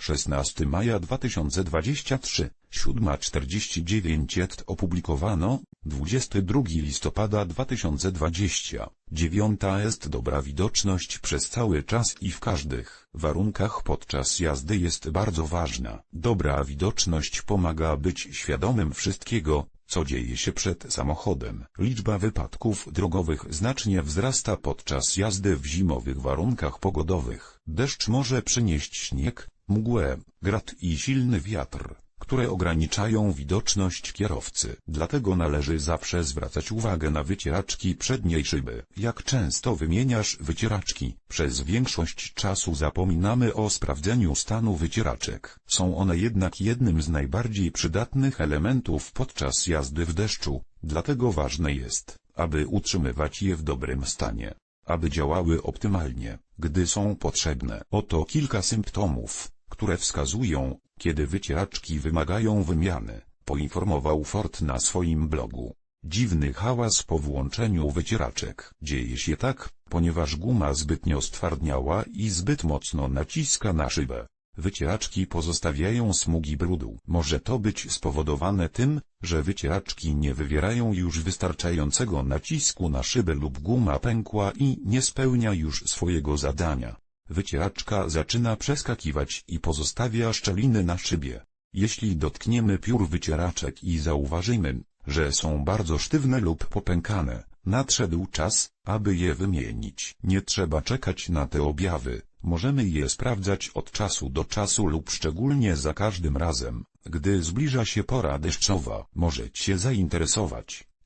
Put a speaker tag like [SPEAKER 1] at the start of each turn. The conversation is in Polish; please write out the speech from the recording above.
[SPEAKER 1] 16 maja 2023 7.49 Jet opublikowano 22 listopada 2020 Dziewiąta jest dobra widoczność przez cały czas i w każdych warunkach podczas jazdy jest bardzo ważna. Dobra widoczność pomaga być świadomym wszystkiego, co dzieje się przed samochodem. Liczba wypadków drogowych znacznie wzrasta podczas jazdy w zimowych warunkach pogodowych. Deszcz może przynieść śnieg, mgłę, grad i silny wiatr, które ograniczają widoczność kierowcy. Dlatego należy zawsze zwracać uwagę na wycieraczki przedniej szyby. Jak często wymieniasz wycieraczki? Przez większość czasu zapominamy o sprawdzeniu stanu wycieraczek. Są one jednak jednym z najbardziej przydatnych elementów podczas jazdy w deszczu, dlatego ważne jest, aby utrzymywać je w dobrym stanie aby działały optymalnie, gdy są potrzebne. Oto kilka symptomów, które wskazują, kiedy wycieraczki wymagają wymiany, poinformował Ford na swoim blogu. Dziwny hałas po włączeniu wycieraczek. Dzieje się tak, ponieważ guma zbytnio stwardniała i zbyt mocno naciska na szybę. Wycieraczki pozostawiają smugi brudu. Może to być spowodowane tym, że wycieraczki nie wywierają już wystarczającego nacisku na szybę lub guma pękła i nie spełnia już swojego zadania. Wycieraczka zaczyna przeskakiwać i pozostawia szczeliny na szybie. Jeśli dotkniemy piór wycieraczek i zauważymy, że są bardzo sztywne lub popękane, nadszedł czas, aby je wymienić. Nie trzeba czekać na te objawy, możemy je sprawdzać od czasu do czasu lub szczególnie za każdym razem, gdy zbliża się pora deszczowa. Może Cię zainteresować,